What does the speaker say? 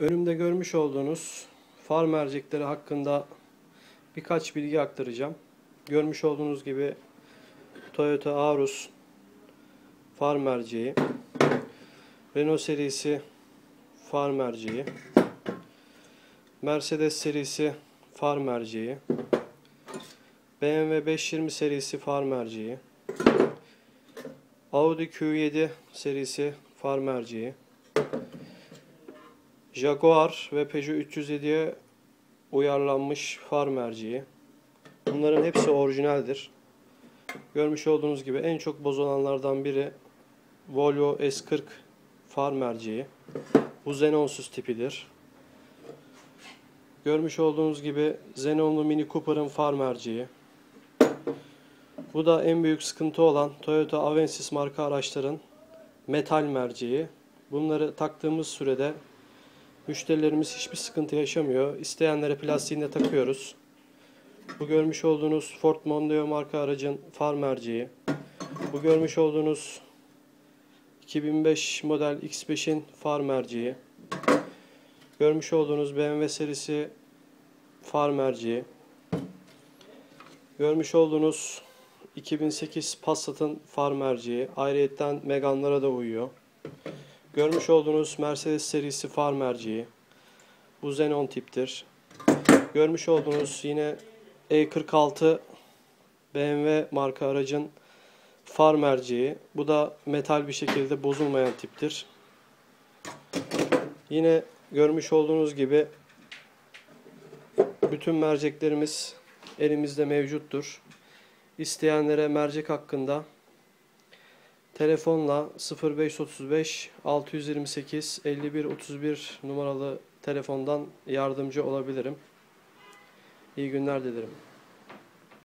Önümde görmüş olduğunuz far mercekleri hakkında birkaç bilgi aktaracağım. Görmüş olduğunuz gibi Toyota Aurus far merceği, Renault serisi far merceği, Mercedes serisi far merceği, BMW 520 serisi far merceği, Audi Q7 serisi far merceği, Jaguar ve Peugeot 307'ye uyarlanmış far merceği. Bunların hepsi orijinaldir. Görmüş olduğunuz gibi en çok bozulanlardan biri Volvo S40 far merceği. Bu xenonsuz tipidir. Görmüş olduğunuz gibi xenonlu Mini Cooper'ın far merceği. Bu da en büyük sıkıntı olan Toyota Avensis marka araçların metal merceği. Bunları taktığımız sürede müşterilerimiz hiçbir sıkıntı yaşamıyor. İsteyenlere plastiğinde takıyoruz. Bu görmüş olduğunuz Ford Mondeo marka aracın far merceği. Bu görmüş olduğunuz 2005 model X5'in far merceği. Görmüş olduğunuz BMW serisi far merceği. Görmüş olduğunuz 2008 Passat'ın far merceği. Ayrıyetten Megane'lara da uyuyor. Görmüş olduğunuz Mercedes serisi far merceği. Bu xenon tiptir. Görmüş olduğunuz yine E46 BMW marka aracın far merceği. Bu da metal bir şekilde bozulmayan tiptir. Yine görmüş olduğunuz gibi bütün merceklerimiz elimizde mevcuttur. İsteyenlere mercek hakkında telefonla 0535 628 51 31 numaralı telefondan yardımcı olabilirim. İyi günler dilerim.